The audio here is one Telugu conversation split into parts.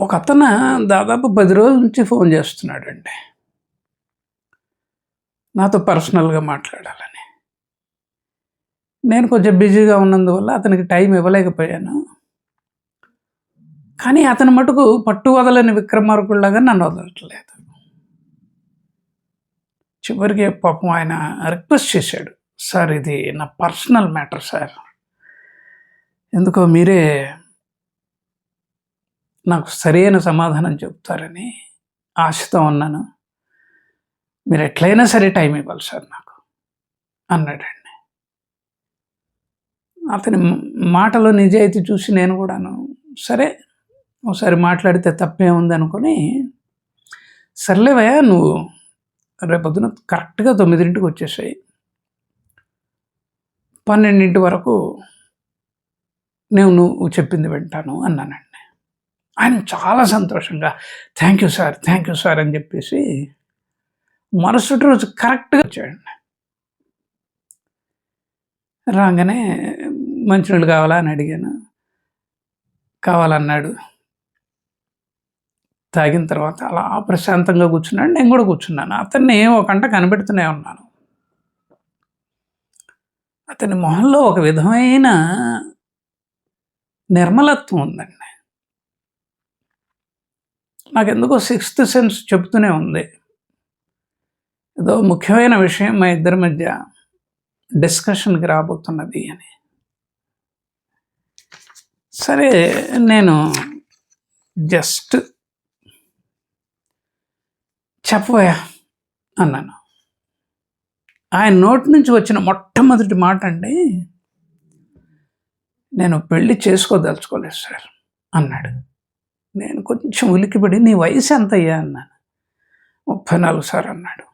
ఒక అతను దాదాపు పది రోజుల నుంచి ఫోన్ చేస్తున్నాడండి. నాతో పర్సనల్గా మాట్లాడాలని. నేను కొంచెం బిజీగా ఉన్నందువల్ల అతనికి టైం ఇవ్వలేకపోయాను. కానీ అతని మటుకు పట్టు వదలని విక్రమార్కుల్లాగా నన్ను వదలట్లేదు. చివరికి పాపం ఆయన రిక్వెస్ట్ చేశాడు సార్ ఇది నా పర్సనల్ మ్యాటర్ సార్. ఎందుకో మీరే నాకు సరైన సమాధానం చెప్తారని ఆశతో ఉన్నాను. మీరు ఎట్లయినా సరే టైం ఇవ్వాలి సార్ నాకు అన్నాడండి. అతని మాటలో నిజాయితీ చూసి నేను కూడాను సరే ఒకసారి మాట్లాడితే తప్పే ఉంది అనుకొని సర్లేవయ్యా నువ్వు రేపొద్దున కరెక్ట్గా తొమ్మిదింటికి వచ్చేసాయి. పన్నెండింటి వరకు నేను నువ్వు చెప్పింది వింటాను అన్నానండి. ఆయన చాలా సంతోషంగా thank you sir thank you sir అని చెప్పేసి మరుసటి రోజు కరెక్ట్గా వచ్చాడండి రాగానే మంచినీళ్ళు కావాలా? అని అడిగాను. కావాలన్నాడు. తాగిన తర్వాత అలా ప్రశాంతంగా కూర్చున్నాడు. నేను కూడా కూర్చున్నాను. అతన్ని ఒక అంట కనిపెడుతూనే ఉన్నాను. అతని మొహంలో ఒక విధమైన నిర్మలత్వం ఉందండి. నాకు ఎందుకో సిక్స్త్ సెన్స్ చెప్తూనే ఉంది. ఏదో ముఖ్యమైన విషయం మా ఇద్దరి మధ్య డిస్కషన్కి రాబోతున్నది అని. సరే నేను జస్ట్ చెప్పబోయా అన్నాను. ఆయన నోటి నుంచి వచ్చిన మొట్టమొదటి మాట అండి నేను పెళ్ళి చేసుకోదలుచుకోలేదు సార్ అన్నాడు. నేను కొంచెం ఉలికిపడి నీ వయసు ఎంత అయ్యా అన్నాను. ముప్పై నాలుగు సార్ అన్నాడు.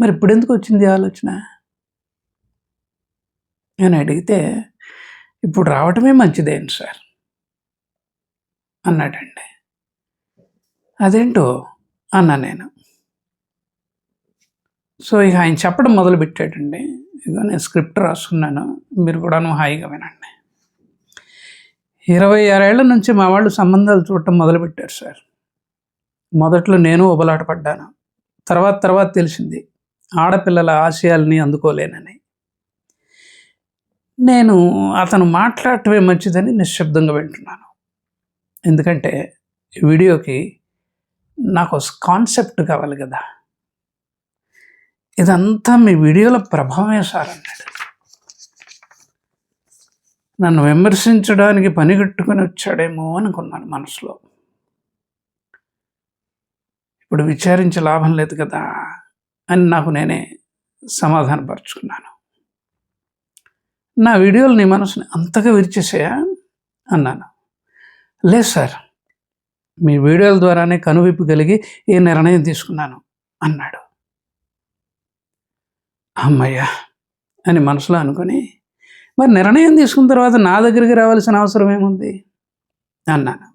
మరి ఇప్పుడు ఎందుకు వచ్చింది ఆలోచన? నేను అడిగితే ఇప్పుడు రావటమే మంచిదేంటి సార్? అన్నాడండి. అదేంటో? అన్నా నేను. సో ఇక ఆయన చెప్పడం మొదలు పెట్టాడండి నేను స్క్రిప్ట్ రాసుకున్నాను. మీరు కూడాను హాయిగా వినండి. ఇరవై ఆరేళ్ళ నుంచి మా వాళ్ళు సంబంధాలు చూడటం మొదలుపెట్టారు సార్. మొదట్లో నేను ఉబలాట పడ్డాను. తర్వాత తర్వాత తెలిసింది ఆడపిల్లల ఆశయాల్ని అందుకోలేనని. నేను అతను మాట్లాడటమే మంచిదని నిశ్శబ్దంగా వింటున్నాను. ఎందుకంటే వీడియోకి నాకు కాన్సెప్ట్ కావాలి కదా. ఇదంతా మీ వీడియోలో ప్రభావమే సార్ అన్నాడు. నన్ను విమర్శించడానికి పనిగట్టుకుని వచ్చాడేమో అనుకున్నాను మనసులో. ఇప్పుడు విచారించి లాభం లేదు కదా అని నాకు నేనే సమాధానపరుచుకున్నాను. నా వీడియోలు నీ మనసుని అంతగా విరిచేసాయా అన్నాను. లేదు సార్ మీ వీడియోల ద్వారానే కనువిప్పు కలిగి ఈ నిర్ణయం తీసుకున్నాను అన్నాడు. అమ్మయ్యా అని మనసులో అనుకొని మరి నిర్ణయం తీసుకున్న తర్వాత నా దగ్గరికి రావాల్సిన అవసరం ఏముంది? అన్నాను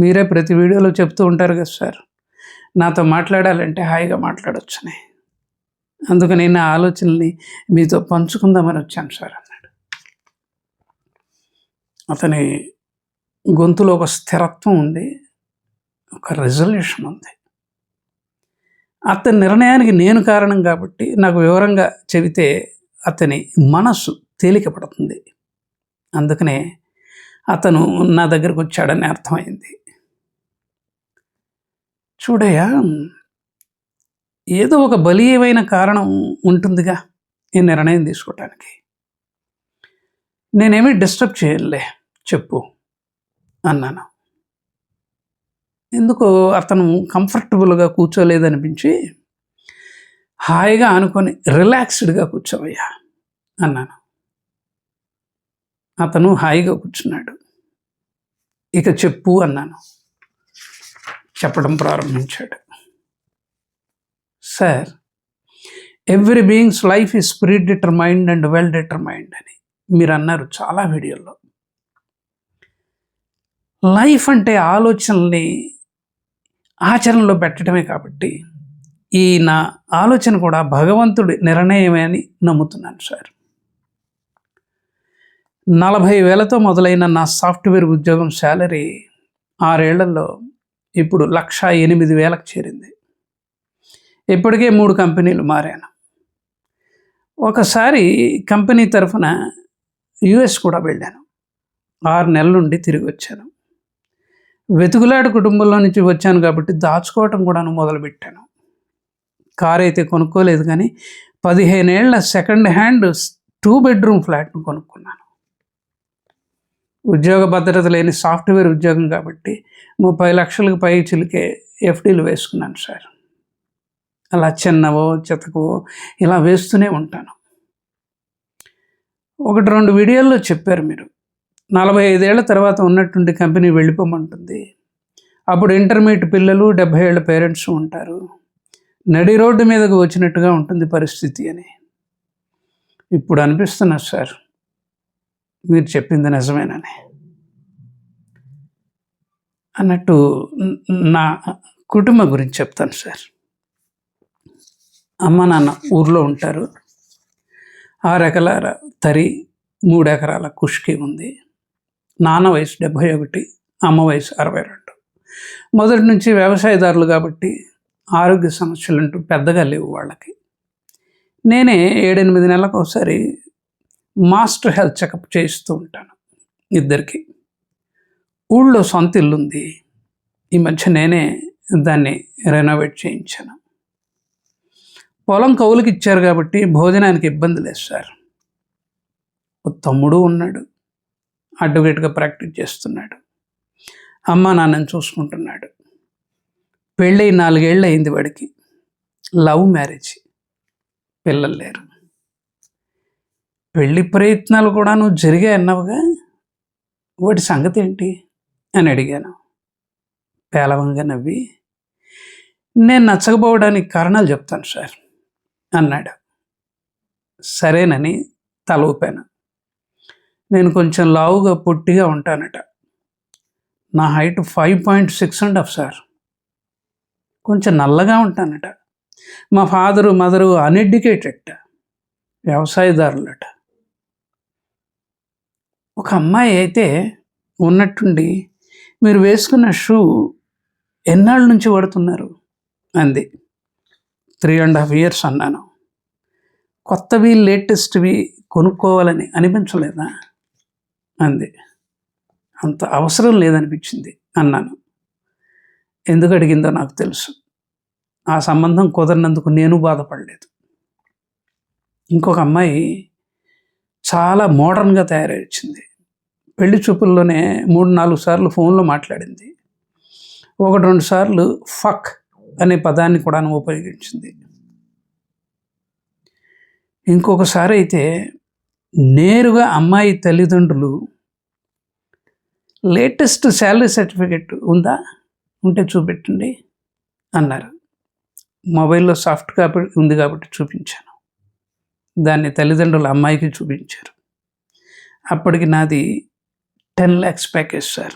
మీరే ప్రతి వీడియోలో చెప్తూ ఉంటారు కదా సార్. నాతో మాట్లాడాలంటే హాయిగా మాట్లాడొచ్చని. అందుకని నా ఆలోచనల్ని మీతో పంచుకుందామని వచ్చాను సార్ అన్నాడు. అతని గొంతులో ఒక స్థిరత్వం ఉంది ఒక రెజల్యూషన్ ఉంది. అతని నిర్ణయానికి నేను కారణం కాబట్టి నాకు వివరంగా చెబితే అతని మనస్సు తేలికపడుతుంది. అందుకనే అతను నా దగ్గరకు వచ్చాడని అర్థమైంది. చూడయ్యా ఏదో ఒక బలీయమైన కారణం ఉంటుందిగా ఈ నిర్ణయం తీసుకోవటానికి. నేనేమీ డిస్టర్బ్ చేయలే చెప్పు అన్నాను. ఎందుకో అతను కంఫర్టబుల్గా కూర్చోలేదనిపించి హాయిగా అనుకొని రిలాక్స్డ్గా కూర్చోవయ్యా అన్నాను. అతను హాయిగా కూర్చున్నాడు. ఇక చెప్పు అన్నాను. చెప్పడం ప్రారంభించాడు. Sir every beings life is predetermined and well determined అని మీరు అన్నారు చాలా వీడియోల్లో. లైఫ్ అంటే ఆలోచనల్ని ఆచరణలో పెట్టడమే కాబట్టి ఈ నా ఆలోచన కూడా భగవంతుడి నిర్ణయమే అని నమ్ముతున్నాను సార్. నలభై వేలతో మొదలైన నా సాఫ్ట్వేర్ ఉద్యోగం శాలరీ ఆరేళ్ళలో ఇప్పుడు లక్ష ఎనిమిది వేలకు చేరింది. ఇప్పటికే మూడు కంపెనీలు మారాను. ఒకసారి కంపెనీ తరఫున యుఎస్ కూడా వెళ్ళాను. ఆరు నెలల నుండి తిరిగి వచ్చాను. వెతుకులాడు కుటుంబంలో నుంచి వచ్చాను కాబట్టి దాచుకోవటం కూడాను మొదలుపెట్టాను. కారు అయితే కొనుక్కోలేదు కానీ పదిహేనేళ్ళ సెకండ్ హ్యాండ్ టూ బెడ్రూమ్ ఫ్లాట్ను కొనుక్కున్నాను. ఉద్యోగ భద్రత లేని సాఫ్ట్వేర్ ఉద్యోగం కాబట్టి ముప్పై లక్షలకు పై చిలికే ఎఫ్డీలు వేసుకున్నాను సార్. అలా చిన్నవో చితకవో ఇలా వేస్తూనే ఉంటాను. ఒకటి రెండు వీడియోల్లో చెప్పారు మీరు. నలభై ఐదేళ్ళ తర్వాత ఉన్నటువంటి కంపెనీ వెళ్ళిపోమంటుంది. అప్పుడు ఇంటర్మీడియట్ పిల్లలు డెబ్భై ఏళ్ళ పేరెంట్స్ ఉంటారు. నడి రోడ్డు మీదకు వచ్చినట్టుగా ఉంటుంది పరిస్థితి అని. ఇప్పుడు అనిపిస్తున్నా సార్. మీరు చెప్పింది నిజమేనని. అన్నట్టు నా కుటుంబం గురించి చెప్తాను సార్. అమ్మ నాన్న ఊర్లో ఉంటారు. ఆరు ఎకరాల తరి మూడు ఎకరాల కుష్కి ఉంది. నాన్న వయసు డెబ్భై ఒకటి అమ్మ వయసు అరవై రెండు మొదటి నుంచి వ్యవసాయదారులు కాబట్టి ఆరోగ్య సమస్యలు అంటూ పెద్దగా లేవు వాళ్ళకి. నేనే ఏడెనిమిది నెలలకు ఒకసారి మాస్టర్ హెల్త్ చెకప్ చేయిస్తూ ఉంటాను. ఇద్దరికి ఊళ్ళో సొంత ఇల్లు ఉంది. ఈ మధ్య నేనే దాన్ని రెనోవేట్ చేయించాను. పొలం కౌలుకి ఇచ్చారు కాబట్టి భోజనానికి ఇబ్బంది లేదు సార్. ఓ తమ్ముడు ఉన్నాడు. అడ్వకేట్గా ప్రాక్టీస్ చేస్తున్నాడు. అమ్మ నాన్నని చూసుకుంటున్నాడు. పెళ్ళి నాలుగేళ్ళు అయింది వాడికి. లవ్ మ్యారేజ్ పిల్లలు లేరు. పెళ్ళి ప్రయత్నాలు కూడా నువ్వు జరిగాయి అన్నావుగా? వాటి సంగతి ఏంటి? అని అడిగాను. పేలవంగా నవ్వి నేను నచ్చకపోవడానికి కారణాలు చెప్తాను సార్ అన్నాడు. సరేనని తల ఊపాను. నేను కొంచెం లావుగా పొట్టిగా ఉంటానట. నా height five point six and half sir. కొంచెం నల్లగా ఉంటానట. మా ఫాదరు మదరు అన్ఎడ్యుకేటెడ్ వ్యవసాయదారులట. ఒక అమ్మాయి అయితే ఉన్నట్టుండి మీరు వేసుకున్న షూ ఎన్నాళ్ళ నుంచి పడుతున్నారు అంది. త్రీ అండ్ హాఫ్ ఇయర్స్ అన్నాను. కొత్తవి లేటెస్ట్వి కొనుక్కోవాలని అనిపించలేదా? అంది. అంత అవసరం లేదనిపించింది అన్నాను. ఎందుకు అడిగిందో నాకు తెలుసు. ఆ సంబంధం కుదరినందుకు నేను బాధపడలేదు. ఇంకొక అమ్మాయి చాలా మోడర్న్గా తయారై వచ్చింది. పెళ్ళి చూపుల్లోనే మూడు నాలుగు సార్లు ఫోన్లో మాట్లాడింది. ఒకటి రెండు సార్లు ఫక్ అనే పదాన్ని కూడా ఉపయోగించింది. ఇంకొకసారి అయితే నేరుగా అమ్మాయి తల్లిదండ్రులు లేటెస్ట్ శాలరీ సర్టిఫికెట్ ఉందా? ఉంటే చూపెట్టండి అన్నారు. మొబైల్లో సాఫ్ట్ కాపీ ఉంది కాబట్టి చూపించాను. దాన్ని తల్లిదండ్రులు అమ్మాయికి చూపించారు. అప్పటికి నాది ten lakhs package sir.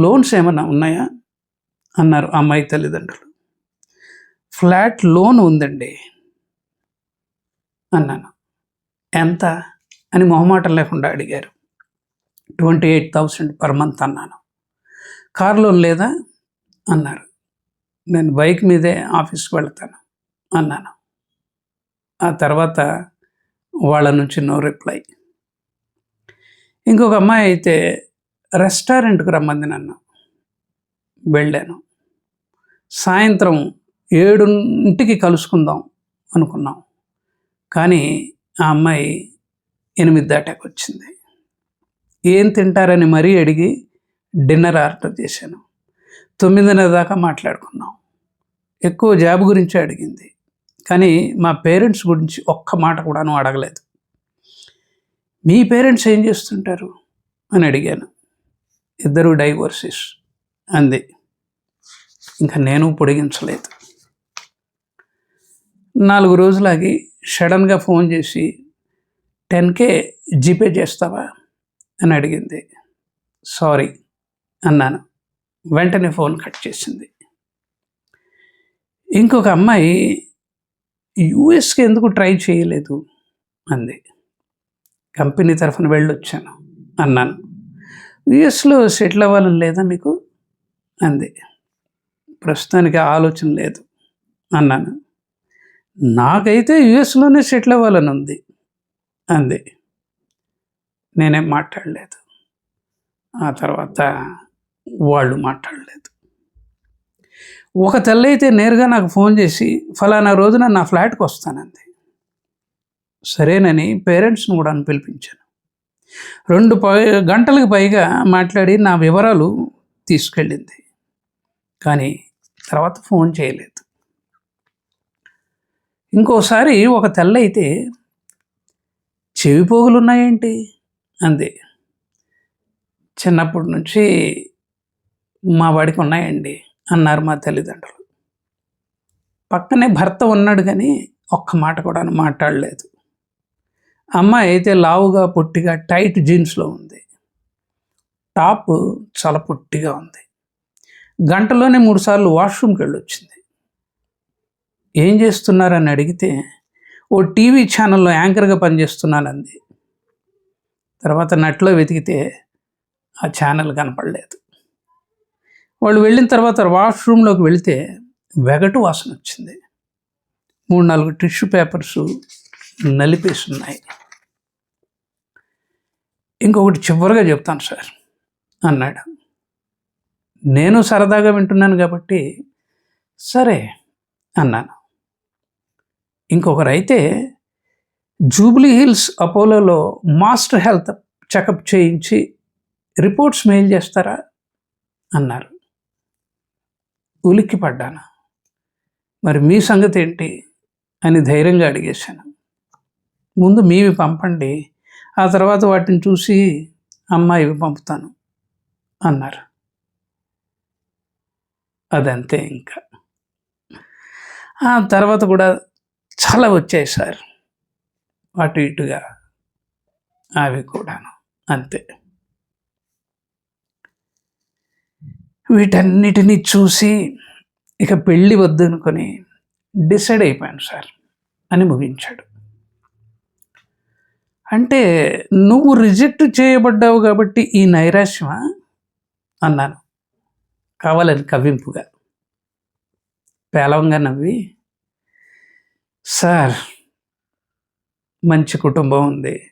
Loans ఏమన్నా ఉన్నాయా? అన్నారు అమ్మాయి తల్లిదండ్రులు. ఫ్లాట్ లోన్ ఉందండి అన్నాను. ఎంత? అని మొహమాటం లేకుండా అడిగారు. Twenty eight thousand per month అన్నాను. కార్ లోన్ లేదా? అన్నారు. నేను బైక్ మీదే ఆఫీస్కి వెళ్తాను అన్నాను. ఆ తర్వాత వాళ్ళ నుంచి నో రిప్లై. ఇంకొక అమ్మాయి అయితే రెస్టారెంట్కి రమ్మంది నన్ను. వెళ్ళాను. సాయంత్రం ఏడుంటికి కలుసుకుందాం అనుకున్నాం. కానీ ఆ అమ్మాయి ఎనిమిది దాటాకు వచ్చింది ఏం తింటారని మరీ అడిగి డిన్నర్ ఆర్డర్ చేశాను. తొమ్మిదిన్నర దాకా మాట్లాడుకున్నాం. ఎక్కువ జాబ్ గురించి అడిగింది. కానీ మా పేరెంట్స్ గురించి ఒక్క మాట కూడాను అడగలేదు. మీ పేరెంట్స్ ఏం చేస్తుంటారు? అని అడిగాను. ఇద్దరు డైవోర్సెస్. అంది. ఇంకా నేను పొడిగించలేదు. నాలుగు రోజులాగి సడన్గా ఫోన్ చేసి టెన్కే జీపే చేస్తావా? అని అడిగింది. సారీ అన్నాను. వెంటనే ఫోన్ కట్ చేసింది. ఇంకొక అమ్మాయి యూఎస్కి ఎందుకు ట్రై చేయలేదు? అంది. కంపెనీ తరఫున వెళ్ళొచ్చాను అన్నాను. యుఎస్లో సెటిల్ అవ్వాలని లేదా మీకు? అంది. ప్రస్తుతానికి ఆలోచన లేదు అన్నాను. నాకైతే యుఎస్లోనే సెటిల్ అవ్వాలని ఉంది అంది. నేనేం మాట్లాడలేదు. ఆ తర్వాత వాళ్ళు మాట్లాడలేదు. ఒక తల్లి అయితే నేరుగా నాకు ఫోన్ చేసి ఫలానా రోజున నా ఫ్లాట్కి వస్తానంది. సరేనని పేరెంట్స్ని కూడా పిలిపించాను. రెండు గంటలకు పైగా మాట్లాడి నా వివరాలు తీసుకెళ్ళింది. కానీ తర్వాత ఫోన్ చేయలేదు. ఇంకోసారి ఒక తెల్ల అయితే చెవి పోగులు ఉన్నాయేంటి అంది. చిన్నప్పటి నుంచి మా వాడికి ఉన్నాయండి అన్నారు మా తల్లిదండ్రులు. పక్కనే భర్త ఉన్నాడు కానీ ఒక్క మాట కూడా మాట్లాడలేదు. అమ్మాయి అయితే లావుగా పొట్టిగా టైట్ జీన్స్లో ఉంది. టాప్ చాలా పొట్టిగా ఉంది. గంటలోనే మూడుసార్లు వాష్రూమ్కి వెళ్ళొచ్చింది. ఏం చేస్తున్నారని అడిగితే ఓ టీవీ ఛానల్లో యాంకర్గా పనిచేస్తున్నానంది. తర్వాత నట్లో వెతికితే ఆ ఛానల్ కనపడలేదు. వాళ్ళు వెళ్ళిన తర్వాత వాష్రూమ్లోకి వెళితే వెగటు వాసన వచ్చింది. మూడు నాలుగు టిష్యూ పేపర్స్ నలిపేసి ఉన్నాయి ఇంకొకటి చివరిగా చెప్తాను సార్. అన్నాడు. నేను సరదాగా వింటున్నాను కాబట్టి సరే అన్నాను. ఇంకొకరు అయితే జూబ్లీ హిల్స్ అపోలోలో మాస్టర్ హెల్త్ చెకప్ చేయించి రిపోర్ట్స్ మెయిల్ చేస్తారా? అన్నారు. ఉలిక్కి పడ్డాను మరి మీ సంగతి ఏంటి అని ధైర్యంగా అడిగేశాను. ముందు మీవి పంపండి. ఆ తర్వాత వాటిని చూసి అమ్మాయి పంపుతాను అన్నారు. అదంతే ఇంకా. ఆ తర్వాత కూడా చాలా వచ్చాయి సార్. అటు ఇటుగా. అవి కూడాను. అంతే. వీటన్నిటినీ చూసి ఇక పెళ్ళి వద్దు అనుకొని డిసైడ్ అయిపోయాను సార్. అని ముగించాడు. అంటే నువ్వు రిజెక్ట్ చేయబడ్డావు కాబట్టి ఈ నైరాశ్యమా? అన్నాను. కావాలని కవ్వింపుగా. పేలవంగా నవ్వి సార్ మంచి కుటుంబం ఉంది.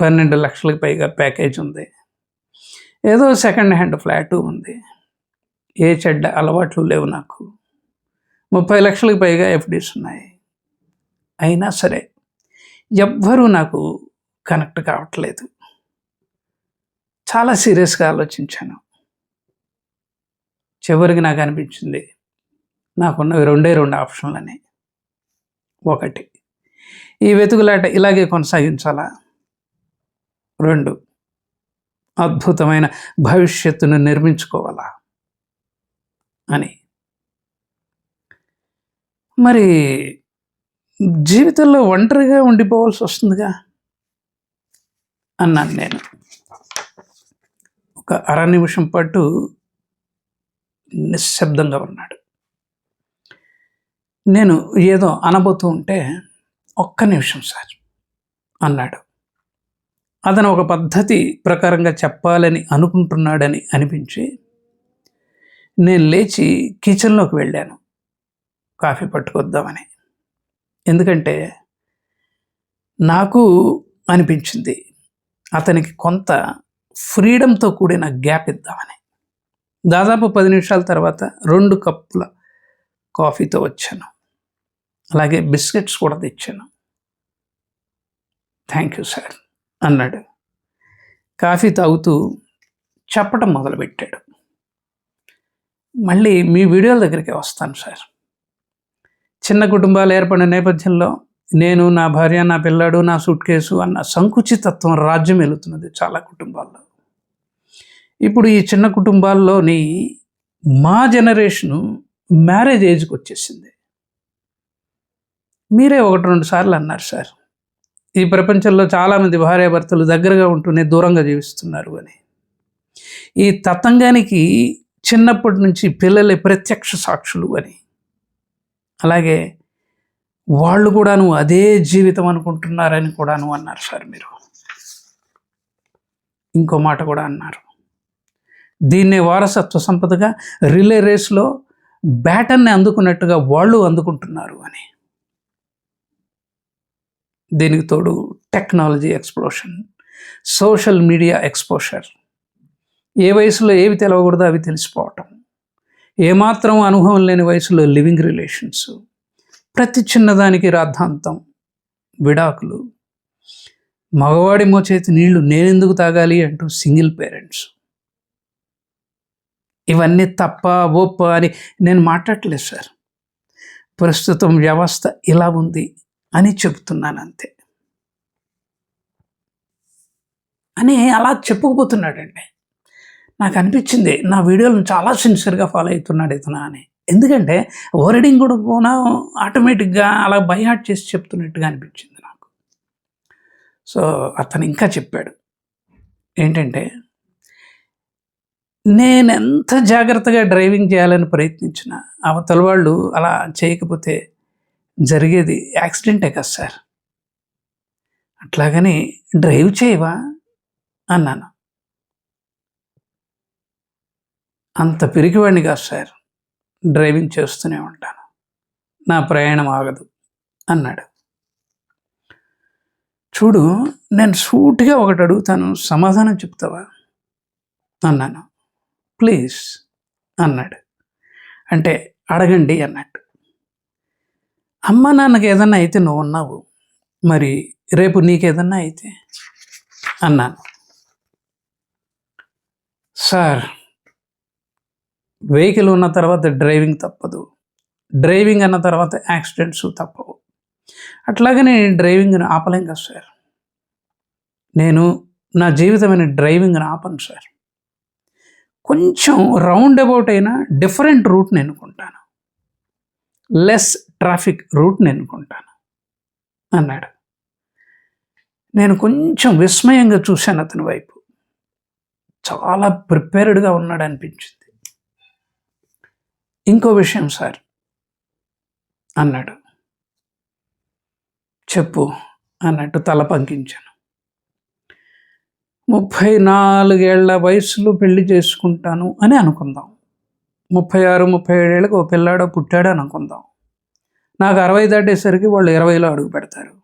పన్నెండు లక్షలకు పైగా ప్యాకేజ్ ఉంది. ఏదో సెకండ్ హ్యాండ్ ఫ్లాటు ఉంది. ఏ చెడ్డ అలవాట్లు లేవు నాకు. ముప్పై లక్షలకు పైగా ఎఫ్డీస్ ఉన్నాయి. అయినా సరే ఎవ్వరూ నాకు కనెక్ట్ కావట్లేదు. చాలా సీరియస్గా ఆలోచించాను. చివరికి నాకు అనిపించింది నాకున్నవి రెండే రెండు ఆప్షన్లని. ఒకటి ఈ వెతుకులాట ఇలాగే కొనసాగించాలా? రెండు అద్భుతమైన భవిష్యత్తును నిర్మించుకోవాలా? అని. మరి జీవితంలో ఒంటరిగా ఉండిపోవాల్సి వస్తుందిగా? అన్నాను నేను. ఒక అర నిమిషం పాటు నిశ్శబ్దంగా ఉన్నాడు. నేను ఏదో అనబోతూ ఉంటే ఒక్క నిమిషం సార్ అన్నాడు. అతను ఒక పద్ధతి ప్రకారంగా చెప్పాలని అనుకుంటున్నాడని అనిపించి నేను లేచి కిచెన్లోకి వెళ్ళాను. కాఫీ పట్టుకొద్దామని. ఎందుకంటే నాకు అనిపించింది అతనికి కొంత ఫ్రీడంతో కూడిన గ్యాప్ ఇద్దామని. దాదాపు పది నిమిషాల తర్వాత రెండు కప్పుల కాఫీతో వచ్చాను. అలాగే బిస్కెట్స్ కూడా తెచ్చాను. థ్యాంక్ యూ సార్ అన్నాడు. కాఫీ తాగుతూ చెప్పటం మొదలుపెట్టాడు. మళ్ళీ మీ వీడియోల దగ్గరికి వస్తాను సార్. చిన్న కుటుంబాలు ఏర్పడిన నేపథ్యంలో నేను నా భార్య నా పిల్లాడు నా సూట్ కేసు అన్న సంకుచితత్వం రాజ్యం వెళుతున్నది చాలా కుటుంబాల్లో. ఇప్పుడు ఈ చిన్న కుటుంబాల్లోని మా జనరేషను మ్యారేజ్ ఏజ్కి వచ్చేసింది. మీరే ఒకటి రెండు సార్లు అన్నారు సార్. ఈ ప్రపంచంలో చాలామంది భార్యాభర్తలు దగ్గరగా ఉంటూనే దూరంగా జీవిస్తున్నారు అని. ఈ తతంగానికి చిన్నప్పటి నుంచి పిల్లలే ప్రత్యక్ష సాక్షులు అని. అలాగే వాళ్ళు కూడాను అదే జీవితం అనుకుంటున్నారని కూడాను అన్నారు సార్ మీరు. ఇంకో మాట కూడా అన్నారు. దీన్నే వారసత్వ సంపదగా రిలే రేస్లో బ్యాటన్ని అందుకున్నట్టుగా వాళ్ళు అందుకుంటున్నారు అని. దీనికి తోడు technology explosion social media exposure. ఏ వయసులో ఏవి తెలవకూడదో అవి తెలిసిపోవటం. ఏమాత్రం అనుభవం లేని వయసులో లివింగ్ రిలేషన్స్. ప్రతి చిన్నదానికి రాద్ధాంతం. విడాకులు. మగవాడి మోచేతి నీళ్ళు నేనెందుకు తాగాలి అంటూ సింగిల్ పేరెంట్స్. ఇవన్నీ తప్ప ఒప్ప అని నేను మాట్లాడలేదు సార్. ప్రస్తుతం వ్యవస్థ ఇలా ఉంది అని చెప్తున్నాను అంతే అని అలా చెప్పుకుపోతున్నాడండి నాకు అనిపించింది నా వీడియోలను చాలా సిన్సియర్గా ఫాలో అవుతున్నాడు ఇతను అని. ఎందుకంటే ఓరడింగ్ కూడా పోనా ఆటోమేటిక్గా అలా బైహార్ట్ చేసి చెప్తున్నట్టుగా అనిపించింది నాకు. సో అతను ఇంకా చెప్పాడు. ఏంటంటే నేను ఎంత జాగ్రత్తగా డ్రైవింగ్ చేయాలని ప్రయత్నించిన అవతల వాళ్ళు అలా చేయకపోతే జరిగేది యాక్సిడెంటే కదా సార్. అట్లాగని డ్రైవ్ చేయవా? అన్నాను. అంత పిరికివాడిని కాదు సార్. డ్రైవింగ్ చేస్తూనే ఉంటాను. నా ప్రయాణం ఆగదు అన్నాడు. చూడు నేను సూటిగా ఒకటి అడుగుతాను సమాధానం చెప్తావా? అన్నాను. ప్లీజ్ అన్నాడు. అంటే అడగండి అన్నట్టు. అమ్మ నాన్నకి ఏదన్నా అయితే నువ్వు ఉన్నావు మరి రేపు నీకేదన్నా అయితే? అన్నాను. సార్ వెహికల్ ఉన్న తర్వాత డ్రైవింగ్ తప్పదు. డ్రైవింగ్ అన్న తర్వాత యాక్సిడెంట్స్ తప్పవు. అట్లాగనే డ్రైవింగ్ను ఆపలేం కదా సార్? నేను నా జీవితమైన డ్రైవింగ్ని ఆపను సార్. కొంచెం రౌండ్ అబౌట్ అయినా డిఫరెంట్ రూట్ని ఎన్నుకుంటాను. లెస్ ట్రాఫిక్ రూట్ని ఎన్నుకుంటాను. అన్నాడు. నేను కొంచెం విస్మయంగా చూశాను అతని వైపు. చాలా ప్రిపేర్డ్గా ఉన్నాడు అనిపించింది ఇంకో విషయం సార్. అన్నాడు. చెప్పు అన్నట్టు తల పంకించాను. ముప్పై నాలుగేళ్ళ వయసులో పెళ్ళి చేసుకుంటాను అని అనుకుందాం. ముప్పై ఆరు ముప్పై ఏడేళ్ళకి ఓ పిల్లాడో పుట్టాడో అనుకుందాం. నాకు అరవై దాటేసరికి వాళ్ళు ఇరవైలో అడుగు పెడతారు.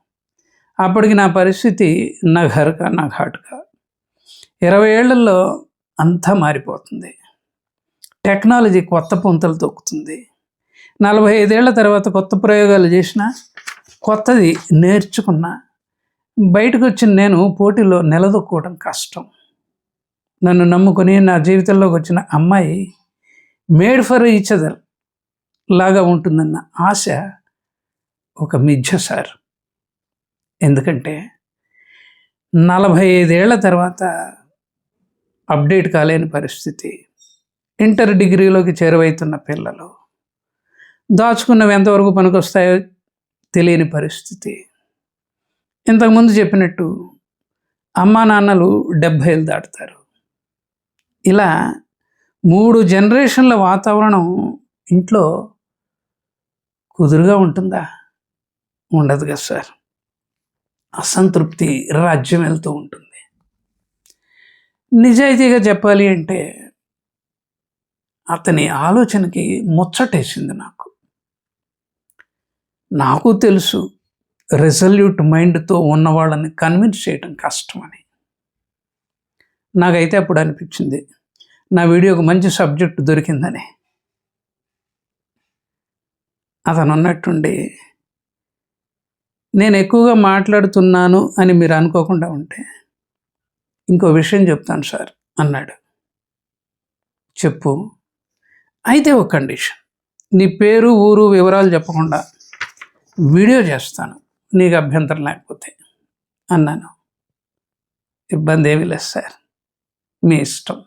అప్పటికి నా పరిస్థితి నా ఘర్క నా ఘాటుగా ఇరవై ఏళ్ళలో అంతా మారిపోతుంది. టెక్నాలజీ కొత్త పుంతలు తొక్కుతుంది. నలభై ఐదేళ్ళ తర్వాత కొత్త ప్రయోగాలు చేసిన కొత్తది నేర్చుకున్న బయటకు వచ్చిన నేను పోటీలో నిలదొక్కోవడం కష్టం. నన్ను నమ్ముకొని నా జీవితంలోకి వచ్చిన అమ్మాయి మేడ్ ఫర్ ఈచ్ అదర్ లాగా ఉంటుందన్న ఆశ ఒక మిథ్య సార్. ఎందుకంటే నలభై ఐదేళ్ళ తర్వాత అప్డేట్ కాలేని పరిస్థితి. ఇంటర్ డిగ్రీలోకి చేరువైతున్న పిల్లలు. దాచుకున్నవి ఎంతవరకు పనికొస్తాయో తెలియని పరిస్థితి. ఇంతకుముందు చెప్పినట్టు అమ్మా నాన్నలు డెబ్భైలు దాటుతారు. ఇలా మూడు జనరేషన్ల వాతావరణం ఇంట్లో కుదురుగా ఉంటుందా? ఉండదు కదా సార్. అసంతృప్తి రాజ్యం వెళ్తూ ఉంటుంది. నిజాయితీగా చెప్పాలి అంటే అతని ఆలోచనకి ముచ్చటేసింది నాకు. నాకు తెలుసు రెజల్యూట్ మైండ్తో ఉన్న వాళ్ళని కన్విన్స్ చేయడం కష్టమని. నాకైతే అప్పుడు అనిపించింది నా వీడియోకి మంచి సబ్జెక్ట్ దొరికిందని. అతను అన్నట్టుండి నేను ఎక్కువగా మాట్లాడుతున్నాను అని మీరు అనుకోకుండా ఉంటే ఇంకో విషయం చెప్తాను సార్ అన్నాడు. చెప్పు అయితే ఒక కండిషన్. నీ పేరు ఊరు వివరాలు చెప్పకుండా వీడియో చేస్తాను. నీకు అభ్యంతరం లేకపోతే అన్నాను. ఇబ్బంది ఏమీ లేదు సార్. మీ ఇష్టం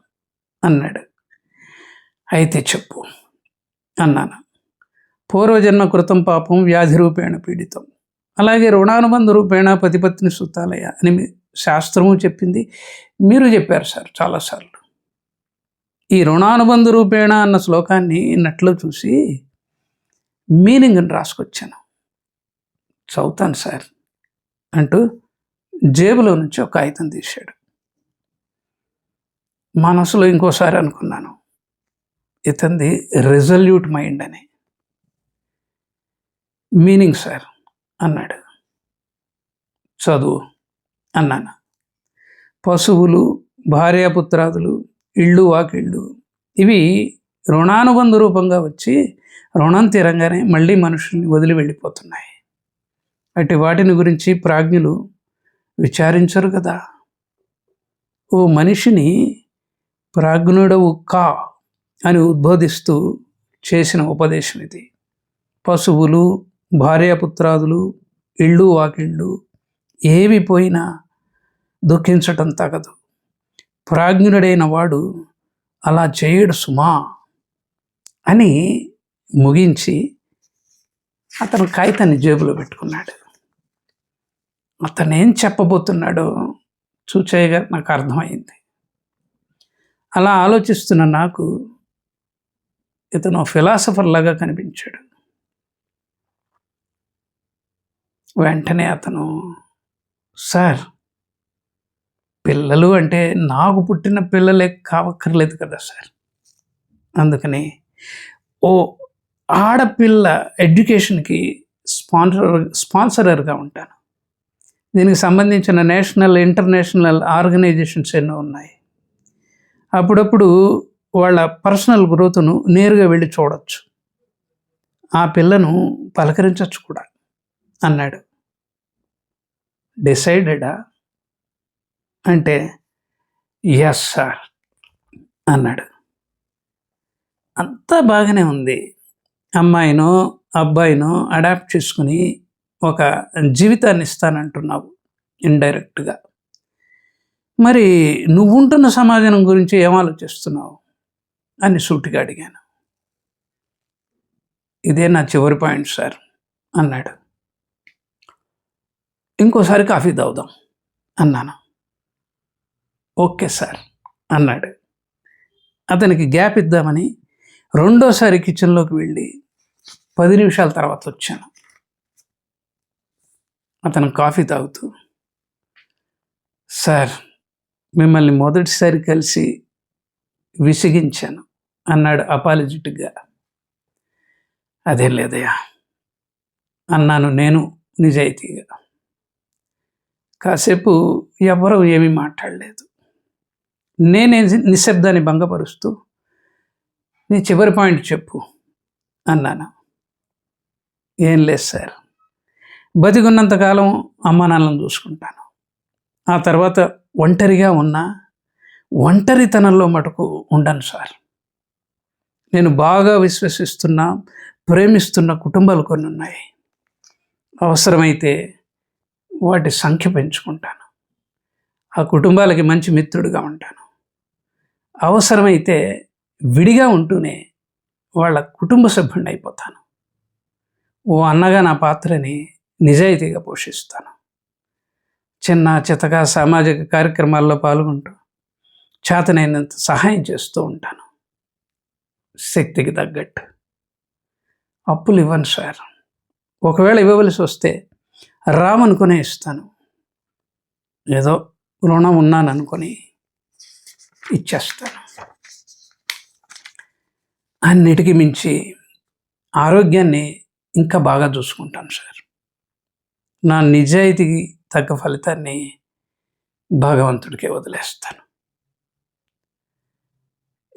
అన్నాడు. అయితే చెప్పు అన్నాను. పూర్వజన్మ కృతం పాపం వ్యాధి రూపేణ పీడితం. అలాగే రుణానుబంధ రూపేణ పతిపత్ని సుతాలయ అని శాస్త్రము చెప్పింది. మీరు చెప్పారు సార్ చాలాసార్లు ఈ రుణానుబంధ రూపేణ అన్న శ్లోకాన్ని నట్లో చూసి మీనింగ్ని రాసుకొచ్చాను. చదువుతాను సార్ అంటూ జేబులో నుంచి ఒక కాగితం తీశాడు. మనసులో ఇంకోసారి అనుకున్నాను ఇతంది రెజల్యూట్ మైండ్ అని. మీనింగ్ సార్ అన్నాడు. చదువు అన్నాను. పశువులు భార్యాపుత్రాదులు ఇళ్ళు వాకిళ్ళు ఇవి రుణానుబంధ రూపంగా వచ్చి రుణం తీరంగానే మళ్ళీ మనుషుల్ని వదిలి వెళ్ళిపోతున్నాయి. అటు వాటిని గురించి ప్రాజ్ఞులు విచారించరు కదా. ఓ మనిషిని ప్రాజ్ఞుడవు కా అని ఉద్బోధిస్తూ చేసిన ఉపదేశం ఇది. పశువులు భార్యాపుత్రాదులు ఇళ్ళు వాకిళ్ళు ఏవి పోయినా దుఃఖించటం తగదు. ప్రాజ్ఞుడైన వాడు అలా చేయడు సుమా అని ముగించి అతను కాగితాన్ని జేబులో పెట్టుకున్నాడు. అతను ఏం చెప్పబోతున్నాడో చూచేయగా నాకు అర్థమైంది. అలా ఆలోచిస్తున్న నాకు ఇతను ఫిలాసఫర్ లాగా కనిపించాడు. వెంటనే అతను సార్ పిల్లలు అంటే నాకు పుట్టిన పిల్లలే కావక్కర్లేదు కదా సార్. అందుకని ఓ ఆడపిల్ల ఎడ్యుకేషన్కి స్పాన్సర్ స్పాన్సరర్గా ఉంటాను. దీనికి సంబంధించిన నేషనల్ ఇంటర్నేషనల్ ఆర్గనైజేషన్స్ ఎన్నో ఉన్నాయి. అప్పుడప్పుడు వాళ్ళ పర్సనల్ గ్రోత్ను నేరుగా వెళ్ళి చూడొచ్చు. ఆ పిల్లను పలకరించవచ్చు కూడా అన్నాడు. డిసైడెడా? అంటే ఎస్ సార్ అన్నాడు. అంతా బాగానే ఉంది. అమ్మాయినో అబ్బాయినో అడాప్ట్ చేసుకుని ఒక జీవితాన్ని ఇస్తానంటున్నావు ఇండైరెక్ట్గా. మరి నువ్వుంటున్న సమాజం గురించి ఏం ఆలోచిస్తున్నావు? అని సూటిగా అడిగాను. ఇదే నా చివరి పాయింట్ సార్ అన్నాడు. ఇంకోసారి కాఫీ తాగుదాం అన్నాను. ఓకే సార్ అన్నాడు. అతనికి గ్యాప్ ఇద్దామని రెండోసారి కిచెన్లోకి వెళ్ళి పది నిమిషాల తర్వాత వచ్చాను. అతను కాఫీ తాగుతూ సార్ మిమ్మల్ని మొదటిసారి కలిసి విసిగించాను అన్నాడు అపాలజిటిక్గా. అదే లేదయ్యా అన్నాను నేను నిజాయితీగా. కాసేపు ఎవరూ ఏమీ మాట్లాడలేదు. నేనే నిశ్శబ్దాన్ని భంగపరుస్తూ నీ చివరి పాయింట్ చెప్పు అన్నాను. ఏం లేదు సార్. బతికున్నంతకాలం అమ్మ నాన్నలను చూసుకుంటాను. ఆ తర్వాత ఒంటరిగా ఉన్నా ఒంటరితనంలో మటుకు ఉండను సార్. నేను బాగా విశ్వసిస్తున్న ప్రేమిస్తున్న కుటుంబాలు కొన్ని ఉన్నాయి. అవసరమైతే వాటి సంఖ్య పెంచుకుంటాను. ఆ కుటుంబాలకి మంచి మిత్రుడిగా ఉంటాను. అవసరమైతే విడిగా ఉంటూనే వాళ్ళ కుటుంబ సభ్యుడిని అయిపోతాను. ఓ అన్నగా నా పాత్రని నిజాయితీగా పోషిస్తాను. చిన్న చితక సామాజిక కార్యక్రమాల్లో పాల్గొంటూ చేతనైనంత సహాయం చేస్తూ ఉంటాను. శక్తికి తగ్గట్టు. అప్పులు ఇవ్వను సార్. ఒకవేళ ఇవ్వవలసి వస్తే రామనుకునే ఇస్తాను. ఏదో రుణం ఉన్నాను అనుకొని ఇచ్చేస్తాను అన్నిటికీ మించి ఆరోగ్యాన్ని ఇంకా బాగా చూసుకుంటాను సార్. నా నిజాయితీకి తగ్గ ఫలితాన్ని భగవంతుడికే వదిలేస్తాను.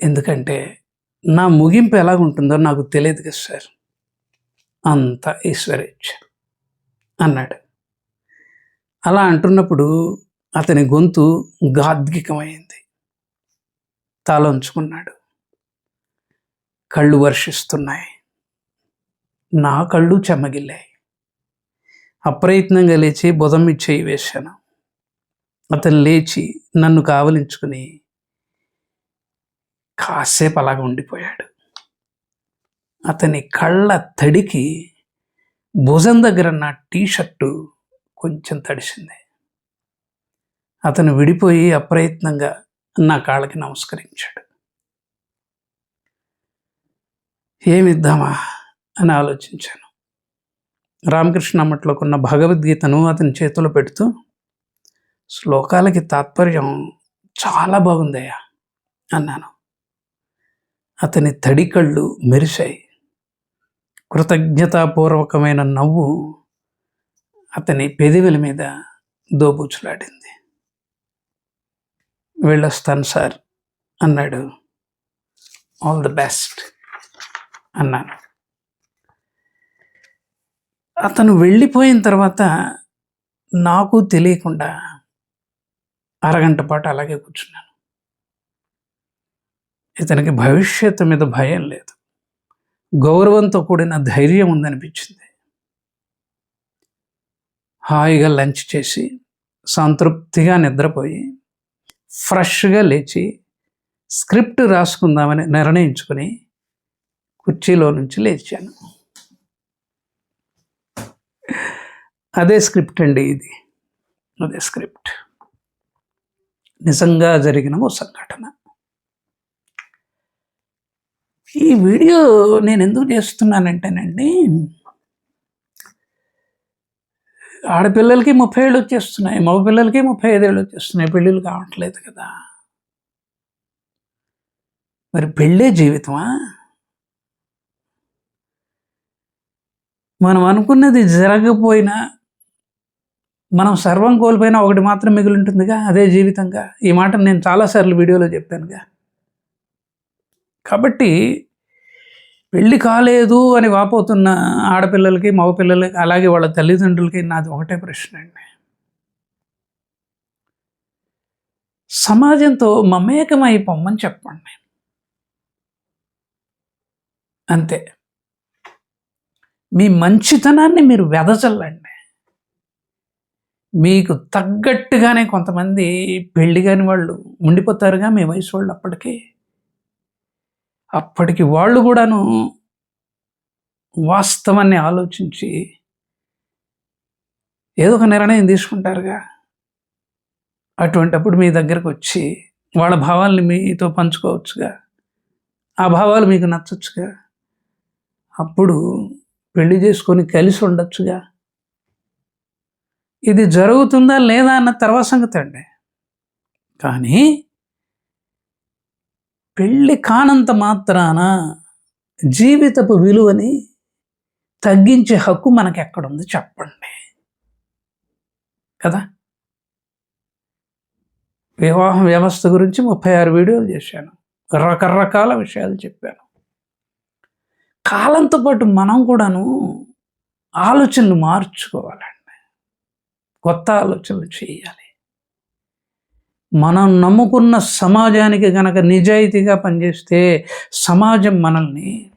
ఎందుకంటే నా ముగింపు ఎలాగుంటుందో నాకు తెలియదు కదా సార్. అంత ఈశ్వరేచ్ఛ అన్నాడు. అలా అంటున్నప్పుడు అతని గొంతు గాద్గికమైంది. తలంచుకున్నాడు కళ్ళు వర్షిస్తున్నాయి. నా కళ్ళు చెమ్మగిల్లాయి అప్రయత్నంగా లేచి బుధం చేయి వేశాను అతను లేచి నన్ను కావలించుకుని కాసేపు అలాగ ఉండిపోయాడు. అతని కళ్ళ తడికి భుజం దగ్గర నా టీషర్టు కొంచెం తడిసింది. అతను విడిపోయి అప్రయత్నంగా నా కాళ్ళకి నమస్కరించాడు. ఏమిద్దామా అని ఆలోచించాను. రామకృష్ణ మట్లోకి ఉన్న భగవద్గీతను అతని చేతిలో పెడుతూ శ్లోకాలకి తాత్పర్యం చాలా బాగుందయ్యా అన్నాను. అతని తడి కళ్ళు మెరిశాయి. కృతజ్ఞతాపూర్వకమైన నవ్వు అతని పెదవుల మీద దోబూచులాడింది. వెళ్ళొస్తాను సార్ అన్నాడు. ఆల్ ది బెస్ట్ అన్నాను. అతను వెళ్ళిపోయిన తర్వాత నాకు తెలియకుండా అరగంట పాటు అలాగే కూర్చున్నాను. ఇతనికి భవిష్యత్తు మీద భయం లేదు. గౌరవంతో కూడిన ధైర్యం ఉందనిపించింది. హాయిగా లంచ్ చేసి సంతృప్తిగా నిద్రపోయి ఫ్రెష్గా లేచి స్క్రిప్ట్ రాసుకుందామని నిర్ణయించుకొని కుర్చీలో నుంచి లేచాను. అదే స్క్రిప్ట్ అండి ఇది. అదే స్క్రిప్ట్. నిజంగా జరిగిన ఓ సంఘటన ఈ వీడియో నేను ఎందుకు చేస్తున్నానంటేనండి ఆడపిల్లలకి ముప్పై ఏళ్ళు వచ్చేస్తున్నాయి మగ పిల్లలకి ముప్పై ఐదేళ్ళు వచ్చేస్తున్నాయి పెళ్ళిళ్ళు కావట్లేదు కదా. మరి పెళ్ళే జీవితమా? మనం అనుకున్నది జరగకపోయినా మనం సర్వం కోల్పోయినా ఒకటి మాత్రం మిగిలి ఉంటుందిగా అదే జీవితంగా. ఈ మాట నేను చాలాసార్లు వీడియోలో చెప్పానుగా. కాబట్టి పెళ్ళి కాలేదు అని వాపోతున్న ఆడపిల్లలకి మగపిల్లలకి అలాగే వాళ్ళ తల్లిదండ్రులకి నాది ఒకటే ప్రశ్న అండి. సమాజంతో మమేకమై పొమ్మని చెప్పండి. అంతే. మీ మంచితనాన్ని మీరు వెదజల్లండి. మీకు తగ్గట్టుగానే కొంతమంది పెళ్ళి కాని వాళ్ళు ఉండిపోతారుగా మీ వయసు వాళ్ళు అప్పటికి. అప్పటికి వాళ్ళు కూడాను వాస్తవాన్ని ఆలోచించి ఏదో ఒక నిర్ణయం తీసుకుంటారుగా. అటువంటప్పుడు మీ దగ్గరకు వచ్చి వాళ్ళ భావాల్ని మీతో పంచుకోవచ్చుగా. ఆ భావాలు మీకు నచ్చచ్చుగా. అప్పుడు పెళ్ళి చేసుకొని కలిసి ఉండొచ్చుగా. ఇది జరుగుతుందా లేదా అన్న తర్వాత సంగతి అండి. కానీ పెళ్ళి కానంత మాత్రాన జీవితపు విలువని తగ్గించే హక్కు మనకు ఎక్కడుంది చెప్పండి. కదా? వివాహం వ్యవస్థ గురించి ముప్పై ఆరు వీడియోలు చేశాను. రకరకాల విషయాలు చెప్పాను. కాలంతో పాటు మనం కూడాను ఆలోచనలు మార్చుకోవాలండి. కొత్త ఆలోచనలు చేయాలి. మనం నమ్ముకున్న సమాజానికి కనుక నిజాయితీగా పనిచేస్తే సమాజం మనల్ని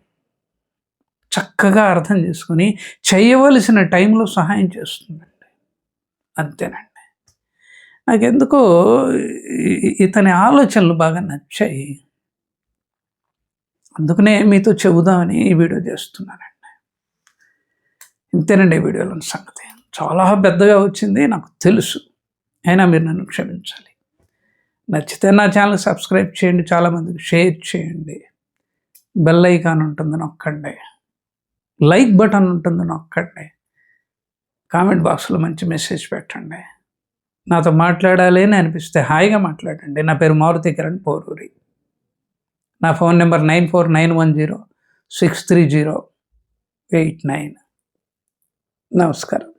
చక్కగా అర్థం చేసుకుని చేయవలసిన టైంలో సహాయం చేస్తుందండి. అంతేనండి. నాకెందుకో ఇతని ఆలోచనలు బాగా నచ్చాయి. అందుకనే మీతో చెబుదామని ఈ వీడియో చేస్తున్నానండి. ఇంతేనండి ఈ వీడియోలో సంగతి. చాలా పెద్దగా వచ్చింది నాకు తెలుసు. అయినా మీరు నన్ను క్షమించాలి. నచ్చితే నా ఛానల్ సబ్స్క్రైబ్ చేయండి చాలామందికి షేర్ చేయండి. బెల్ ఐకాన్ ఉంటుంది నొక్కండి. లైక్ బటన్ ఉంటుంది నొక్కండి. కామెంట్ బాక్స్లో మంచి మెసేజ్ పెట్టండి. నాతో మాట్లాడాలి అని అనిపిస్తే హాయిగా మాట్లాడండి. నా పేరు మారుతి కిరణ్ పోరూరి. నా phone number nine four nine one zero six three zero eight nine. నమస్కారం.